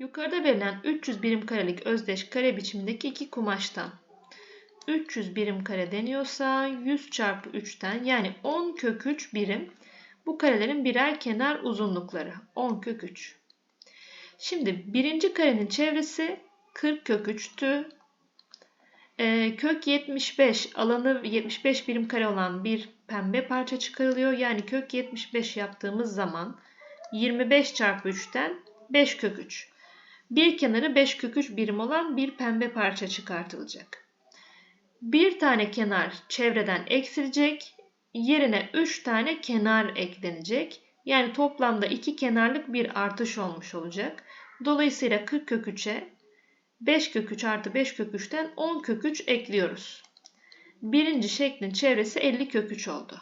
Yukarıda verilen 300 birim karelik özdeş kare biçimindeki iki kumaştan 300 birim kare deniyorsa 100 çarpı 3'ten yani 10 kök 3 birim bu karelerin birer kenar uzunlukları. 10 kök 3. Şimdi birinci karenin çevresi 40 kök 3'tü. Ee, kök 75 alanı 75 birim kare olan bir pembe parça çıkarılıyor. Yani kök 75 yaptığımız zaman 25 çarpı 3'ten 5 kök 3. Bir kenarı 5 kök 3 birim olan bir pembe parça çıkartılacak. Bir tane kenar çevreden eksilecek. Yerine 3 tane kenar eklenecek. Yani toplamda 2 kenarlık bir artış olmuş olacak. Dolayısıyla 40 kök 3'e 5 kök 3 artı 5 kök 3'ten 10 kök 3 ekliyoruz. Birinci şeklin çevresi 50 kök 3 oldu.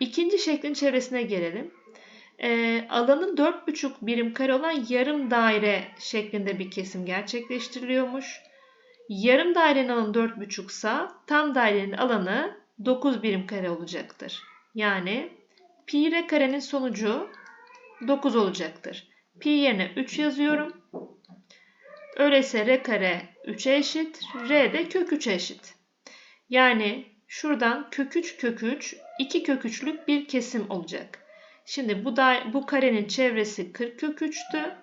İkinci şeklin çevresine gelelim. Ee, alanın 4,5 birim kare olan yarım daire şeklinde bir kesim gerçekleştiriliyormuş. Yarım dairenin alanı 4,5 ise tam dairenin alanı 9 birim kare olacaktır. Yani pi r karenin sonucu 9 olacaktır. Pi yerine 3 yazıyorum. Öyleyse r kare 3'e eşit, r de kök 3'e eşit. Yani şuradan kök 3 kök 3 2 kök 3'lük bir kesim olacak. Şimdi bu da bu karenin çevresi 40 kök 3'tü.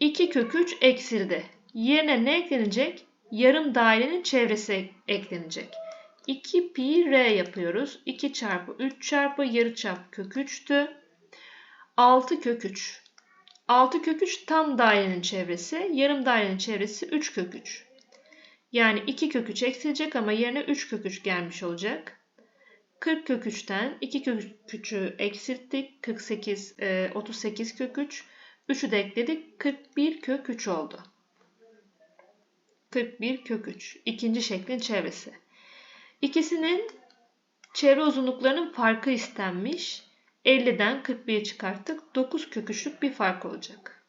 2 kök 3 eksildi. Yerine ne eklenecek? Yarım dairenin çevresi eklenecek. 2 pi r yapıyoruz. 2 çarpı 3 çarpı yarı çap kök 3'tü. 6 kök 3. 6 kök 3 tam dairenin çevresi. Yarım dairenin çevresi 3 kök 3. Yani 2 kök 3 eksilecek ama yerine 3 kök 3 gelmiş olacak. 40 kök 3'ten 2 kök 3'ü eksilttik. 48, 38 kök 3. 3'ü de ekledik. 41 kök 3 oldu. 41 kök 3. İkinci şeklin çevresi. İkisinin çevre uzunluklarının farkı istenmiş. 50'den 41'i çıkarttık. 9 kök 3'lük bir fark olacak.